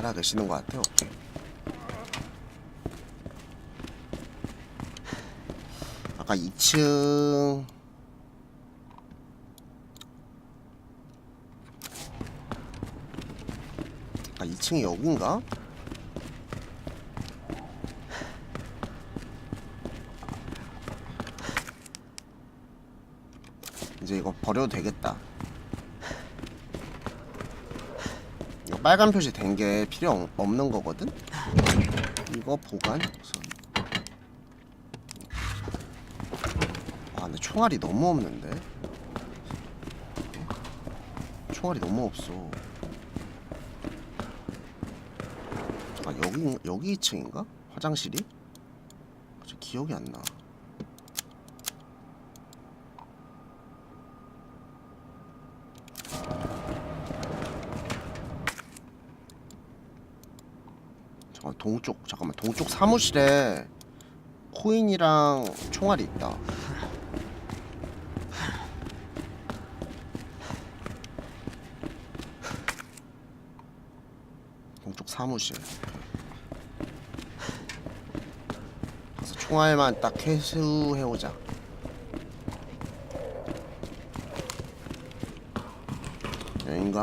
살아 계시는 것 같아요. 아까 2층 아까 2층이 여긴가? 이제 이거 버려도 되겠다. 이거 빨간 표시 된 게 필요 없- 없는 거거든? 이거 보관 우선. 아 근데 총알이 너무 없는데? 총알이 너무 없어. 아 여기 여기 2층인가? 화장실이? 저 기억이 안 나. 잠깐 동쪽 잠깐만 동쪽 사무실에 코인이랑 총알이 있다. 동쪽 사무실. 그래서 총알만 딱 회수해 오자. 여긴가?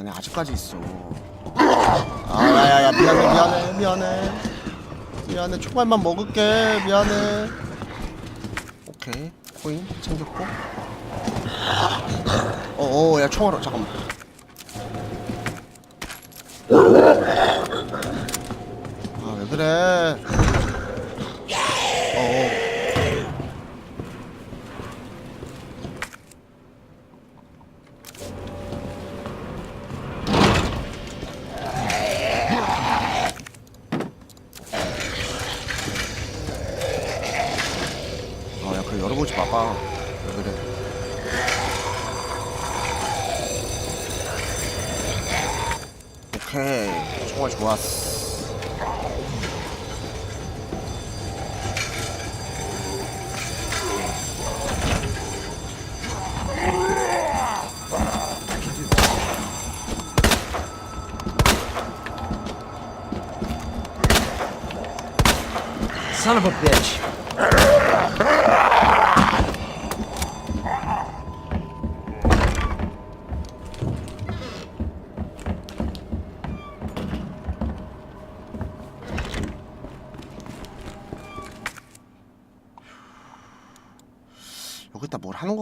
안에 아직까지 있어. 아, 야 야 야 미안해 미안해 미안해 미안해 총알만 먹을게 미안해. 오케이 코인 챙겼고. 어 어 야 총알 잠깐만. 아 왜 그래? 오케이, 정말 좋았어. Son of a bitch.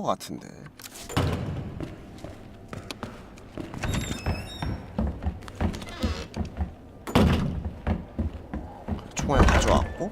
같은데. 총알 가져왔고.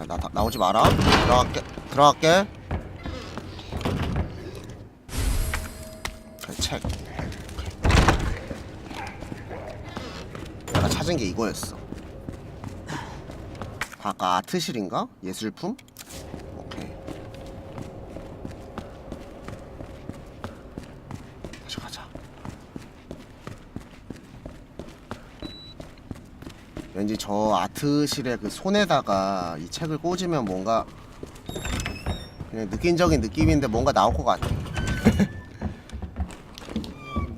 야, 나, 나 나오지 마라. 들어갈게. 들어갈게. 그래, 책. 내가 찾은 게 이거였어. 아까 아트실인가? 예술품? 오케이. 다시 가자. 왠지 저 아트실의 그 손에다가 이 책을 꽂으면 뭔가 그냥 느낀적인 느낌인데 뭔가 나올 것 같아.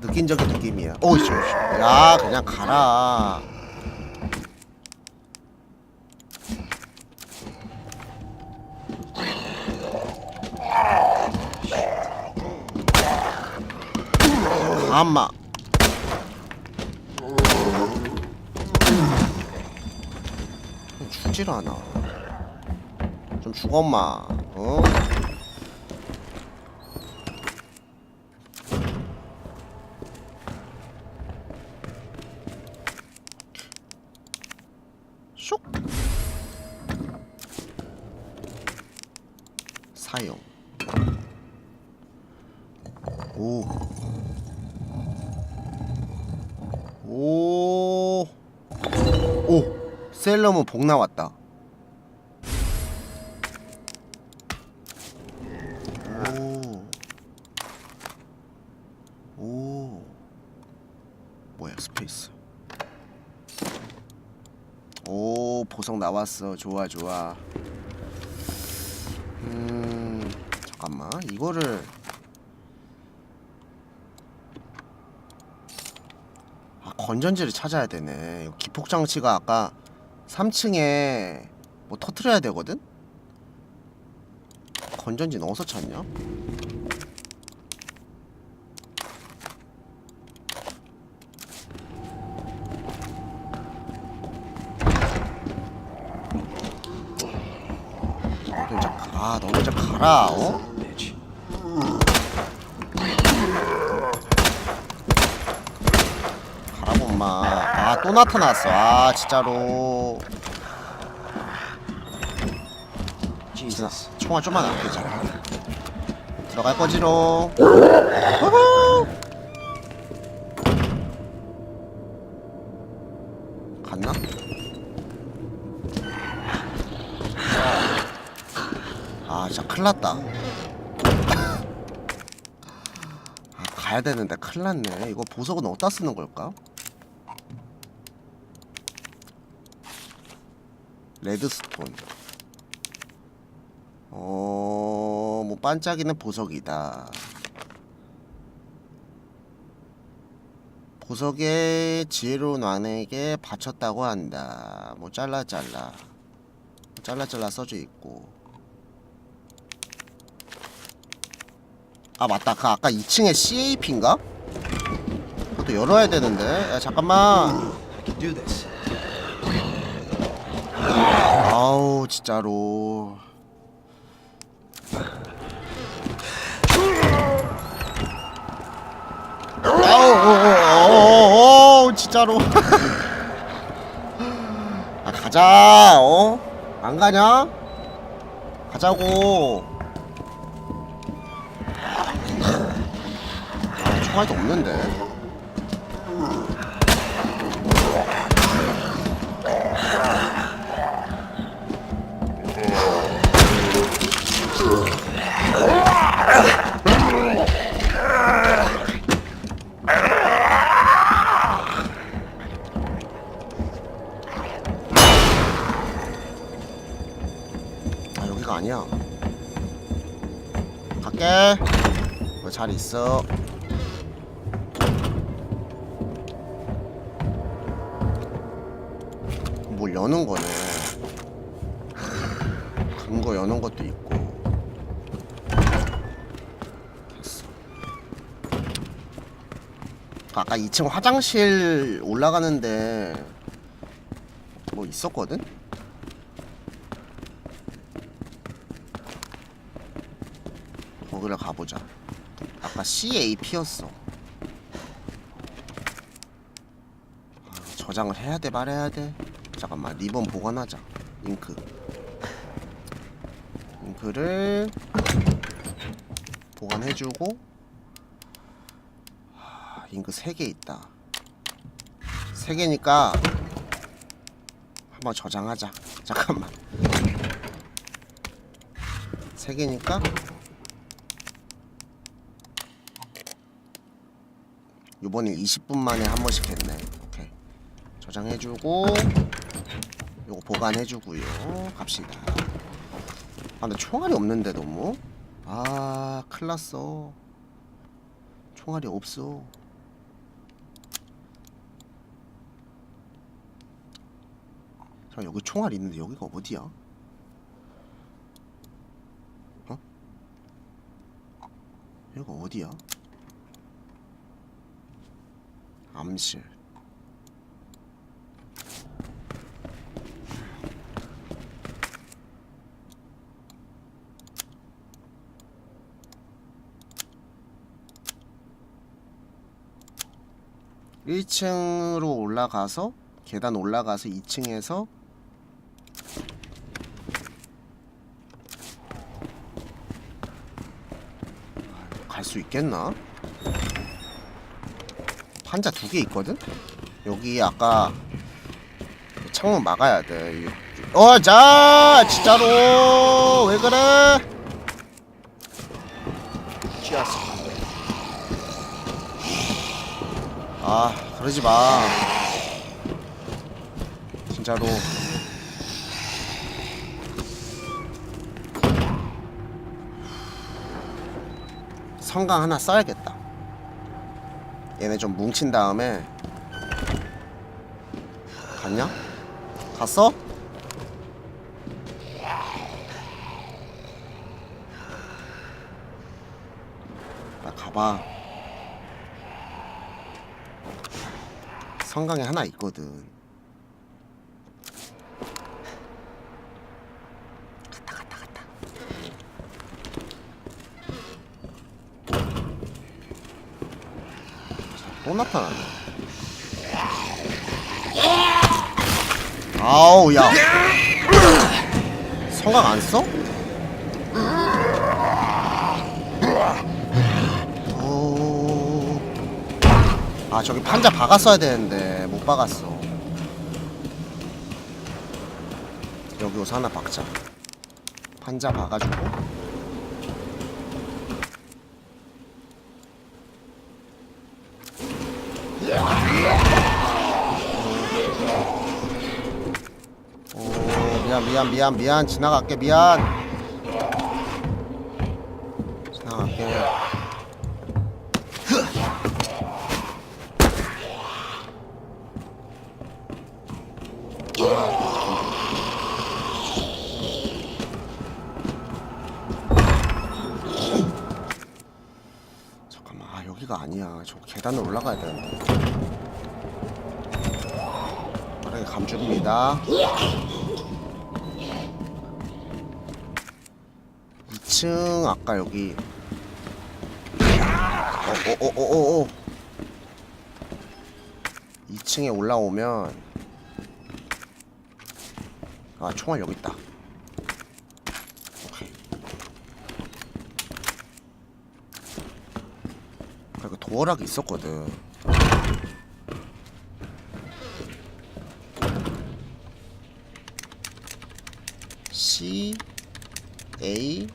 느낀적인 느낌이야. 오이씨, 오이씨. 야, 그냥 가라. 가마. 죽질 않아. 좀 죽어 마. 어? 슉. 사용. 오. 오. 오. 셀러문 복 나왔다. 오. 오. 뭐야, 스페이스. 오, 보석 나왔어. 좋아, 좋아. 음, 잠깐만. 이거를 아, 건전지를 찾아야 되네. 기폭 장치가 아까 3층에 뭐 터트려야 되거든? 건전지 넣어서 찾냐? 아, 너도 이제 가라, 어? bitch. 가라고 엄마 아 또 나타났어 아 진짜로 Jesus. 총알 좀만 아끼자 들어갈 거지롱 후후. 갔나? 아 진짜 큰일 났다 아 가야 되는데 큰일 났네 이거 보석은 어디다 쓰는 걸까? 레드스톤. 어... 뭐 반짝이는 보석이다. 보석의 지혜로운 왕에게 바쳤다고 한다. 뭐 잘라 잘라. 잘라 잘라 써져 있고. 아 맞다. 그 아까 2층에 CAP인가? 그것도 열어야 되는데. 야 잠깐만 아우 진짜로 아우 어, 어, 진짜로 아 가자 어? 안 가냐? 가자고 아, 총알도 없는데 갈게 너잘 있어? 뭘 여는 거네. 근거 여는 것도 있고. 됐어. 그 아까 2층 화장실 올라가는데 뭐 있었거든? 거기를 가보자. 아까 CAP였어. 아, 저장을 해야 돼 말해야 돼. 잠깐만 리본 보관하자. 잉크. 잉크를 보관해주고 하, 잉크 3개 있다. 3개니까 한번 저장하자. 잠깐만. 3개니까 요번에 20분 만에 한 번씩 했네. 오케이. 저장해주고 요거 보관해주고요. 갑시다. 아 근데 총알이 없는데 너무? 아 큰일났어. 총알이 없어. 자 여기 총알 있는데 여기가 어디야? 어? 여기가 어디야? 암실 (1층으로) 올라가서 계단 올라가서 (2층에서) 갈 수 있겠나? 판자 두 개 있거든? 여기 아까 창문 막아야 돼. 어, 자, 진짜로 왜 그래? Just 아, 그러지 마. 진짜로. 성강 하나 써야겠다. 얘네 좀 뭉친 다음에 갔냐? 갔어? 나 가봐. 성강에 하나 있거든. 갔다 갔다 갔다. 또 나타나네. 아우 야. 성강 안 써? 오. 아 저기 판자 박았어야 되는데 못 박았어 여기 옷 하나 박자 판자 박아주고 오 미안 미안 미안. 지나갈게 미안. 지나갈게. 잠깐만 아 여기가 아니야. 저 계단을 올라가야 되는데. 빠르게 감줍니다 2층 아까 여기. 어어어어어 2층에 올라오면 아 총알 여기 있다. 아, 이거 도어락이 있었거든. C A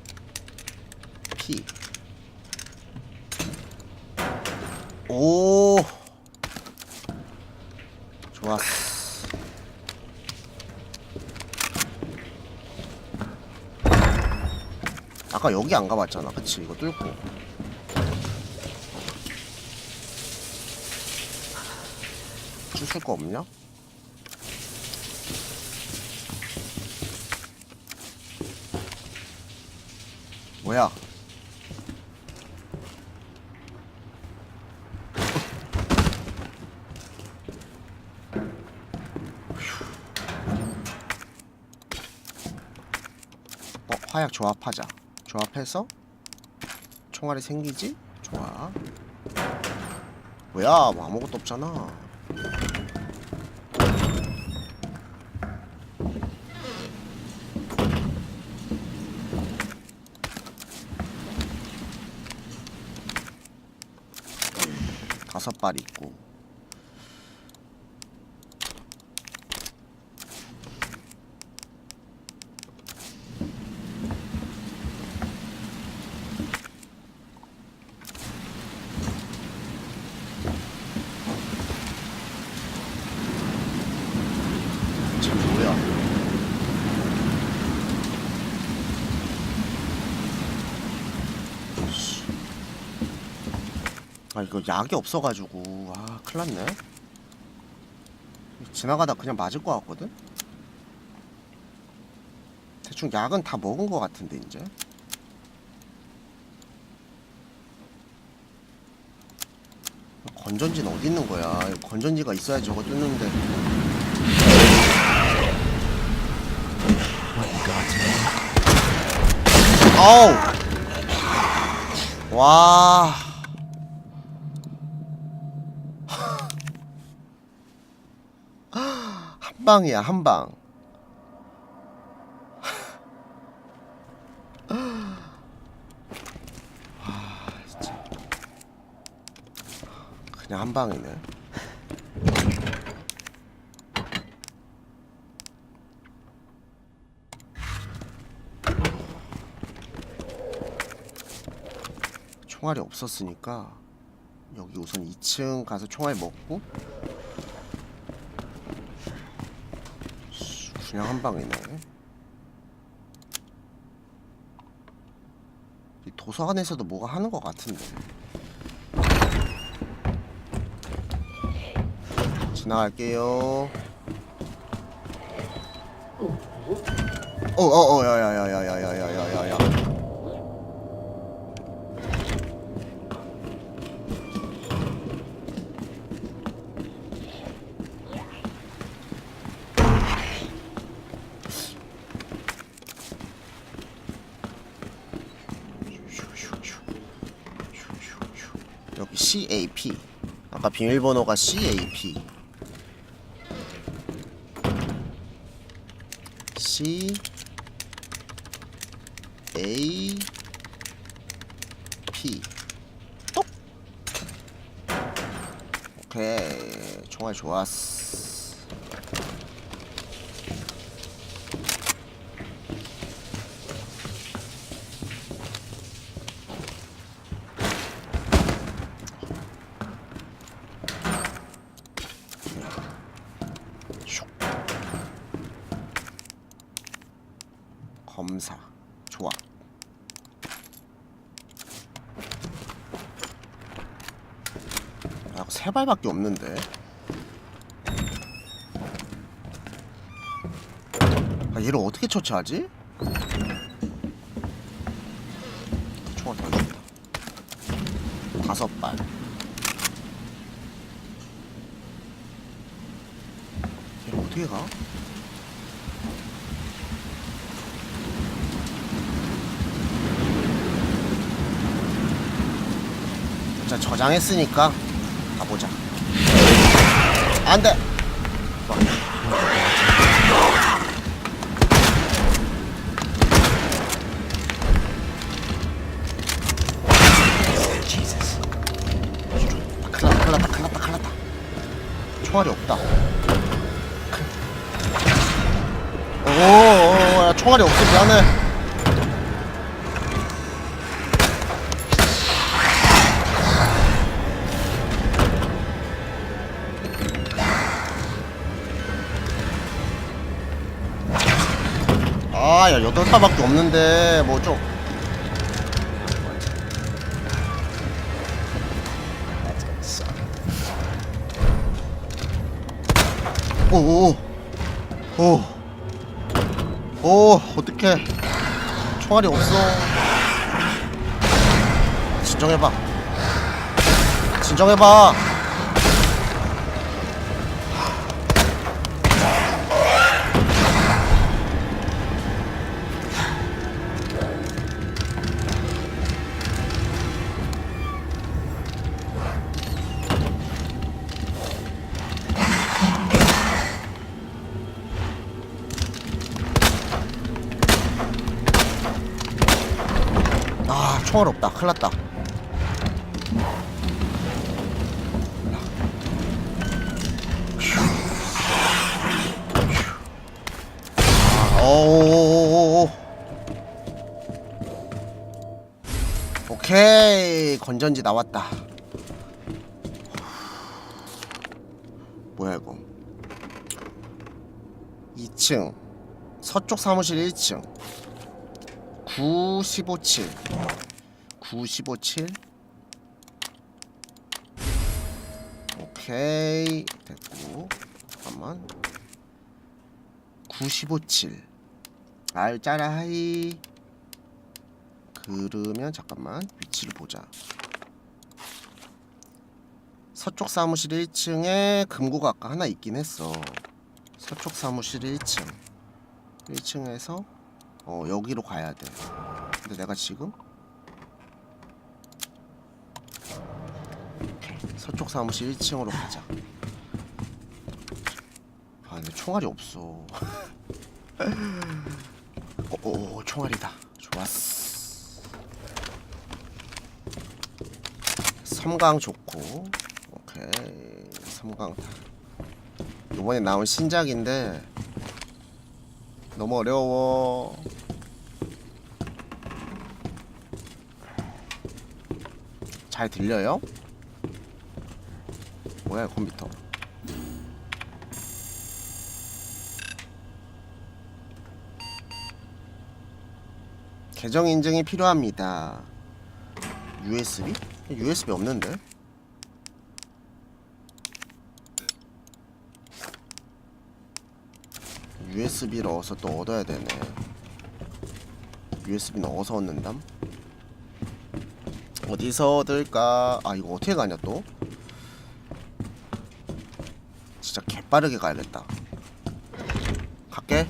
P 오 좋았어. 아까 여기 안 가봤잖아, 그치? 이거 뚫고. 주술 거 없냐? 뭐야? 어, 화약 조합하자. 조합해서 총알이 생기지? 좋아. 뭐야? 뭐 아무것도 없잖아. 다섯 발 있고 참 뭐야 아 이거 약이 없어가지고. 아 큰일났네. 지나가다 그냥 맞을 것 같거든? 대충 약은 다 먹은 것 같은데 이제? 건전지는 어디 있는 거야? 건전지가 있어야 저거 뚫는데. 아우! 와 한 방이야 한 방. 아 진짜. 그냥 한 방이네. 총알이 없었으니까 여기 우선 2층 가서 총알 먹고 그냥 한 방이네. 이 도서관에서도 뭐가 하는 것 같은데. 지나갈게요. 어어어 야야야야야야야야야. 여기 CAP 아까 비밀번호가 CAP C A P. 똑. 오케이. 총알 좋았어 슉. 검사 좋아 야, 세 발밖에 없는데 아, 얘를 어떻게 처치하지? 총알 던진다 다섯 발 얘를 어떻게 가? 자 저장했으니까 가보자. 안 돼! 총알이 없다. 오, 야, 총알이 없어 미안해. 아야 여덟 타밖에 없는데 gonna suck. 오오오. 오. 오 어떡해. 총알이 없어. 진정해봐. 진정해봐 총알 없다. 큰일 났다. 아, 오오오오오 오케이. 건전지 나왔다. 뭐야 이거? 2층. 서쪽 사무실 1층 9157 9157 오케이. 됐고. 잠깐만. 95.7 알짜라 하이. 그러면 잠깐만 위치를 보자. 서쪽 사무실 1층에 금고가 아까 하나 있긴 했어. 서쪽 사무실 1층. 1층에서 어 여기로 가야 돼. 근데 내가 지금 오케이, 서쪽 사무실 1층으로 가자. 아 근데 총알이 없어. 오, 오 총알이다. 좋았어. 섬광 좋고. 오케이. 섬광탄 이번에 나온 신작인데 너무 어려워. 잘 들려요? 뭐야 이 컴퓨터 계정 인증이 필요합니다 USB? USB 없는데? USB를 어서 또 얻어야 되네. USB는 어디서 얻는담? 어디서 얻을까? 아 이거 어떻게 가냐 또? 진짜 개 빠르게 가야겠다. 갈게.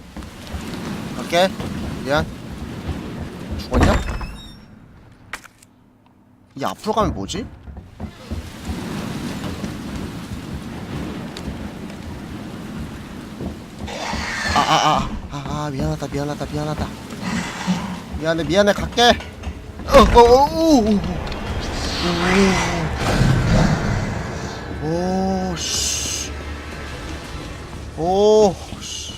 갈게. 미안. 죽었냐? 이 앞으로 가면 뭐지? 아아아아 미안하다 미안하다 미안하다 미안해 미안해 갈게 오오오오오씨 오씨.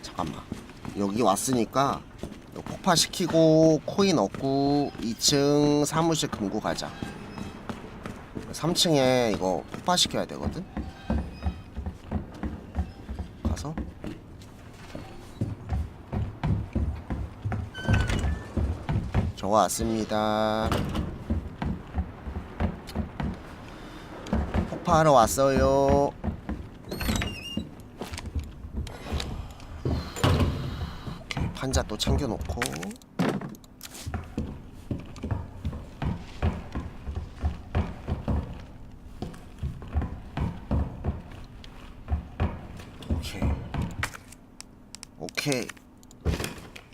잠깐만. 여기 왔으니까 폭파시키고 코인 얻고 2층 사무실 금고 가자. 3층에 이거 폭파시켜야 되거든? 가서 저 왔습니다. 폭파하러 왔어요. 판자 또 챙겨놓고 오케이 오케이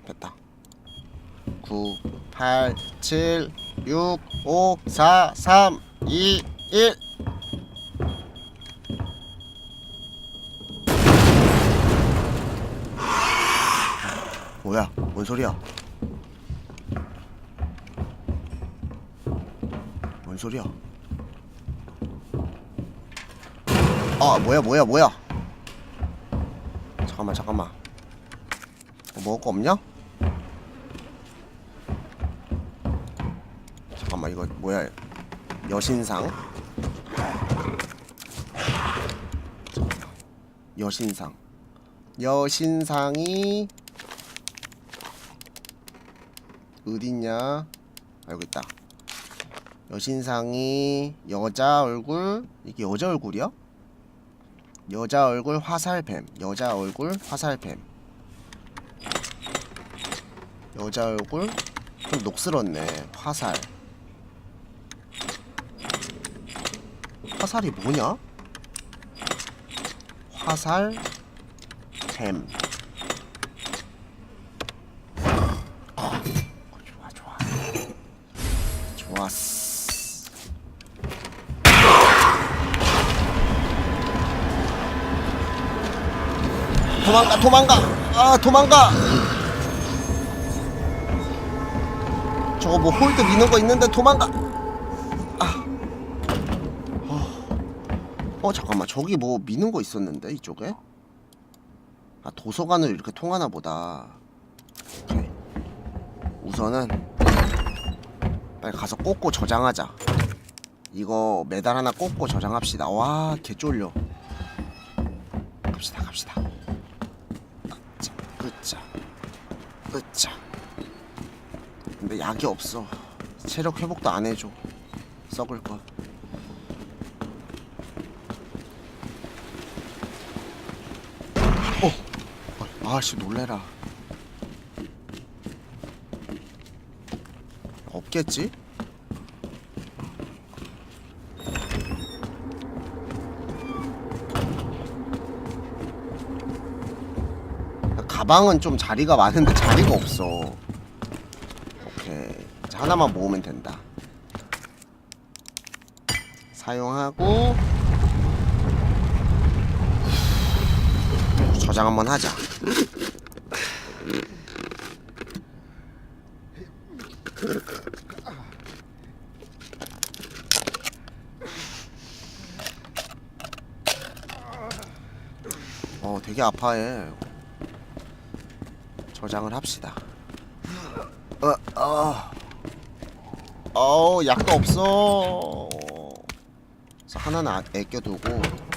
됐다 9 8 7 6 5 4 3 2 1 뭐야? 뭔 소리야? 뭔 소리야? 아 뭐야 뭐야 뭐야? 잠깐만 잠깐만. 뭐 먹을 거 없냐? 잠깐만 이거 뭐야? 여신상? 여신상. 여신상이 어딨냐? 아, 여기 있다. 여신상이 여자 얼굴 이게 여자 얼굴이야? 여자 얼굴 화살뱀 여자 얼굴 화살뱀 여자 얼굴 좀 녹슬었네 화살 화살이 뭐냐? 화살 뱀 아, 좋아 좋아. 좋았어. 도망가 도망가. 아 도망가. 저거 뭐 홀드 미는 거 있는데 도망가 어. 어 잠깐만. 저기 뭐 미는 거 있었는데 이쪽에? 아 도서관으로 이렇게 통하나 보다. 우선은 빨리 가서 꽂고 저장하자. 이거 메달 하나 꽂고 저장합시다. 와 개쫄려. 갑시다 갑시다. 으짜 으짜 근데 약이 없어. 체력 회복도 안 해줘. 썩을 거 아씨 놀래라 없겠지? 가방은 좀 자리가 많은데 자리가 없어. 오케이. 자, 하나만 모으면 된다. 사용하고 저장 한번 하자. 어 되게 아파해. 저장을 합시다. 어, 어. 어, 약도 없어. 하나는 아껴두고.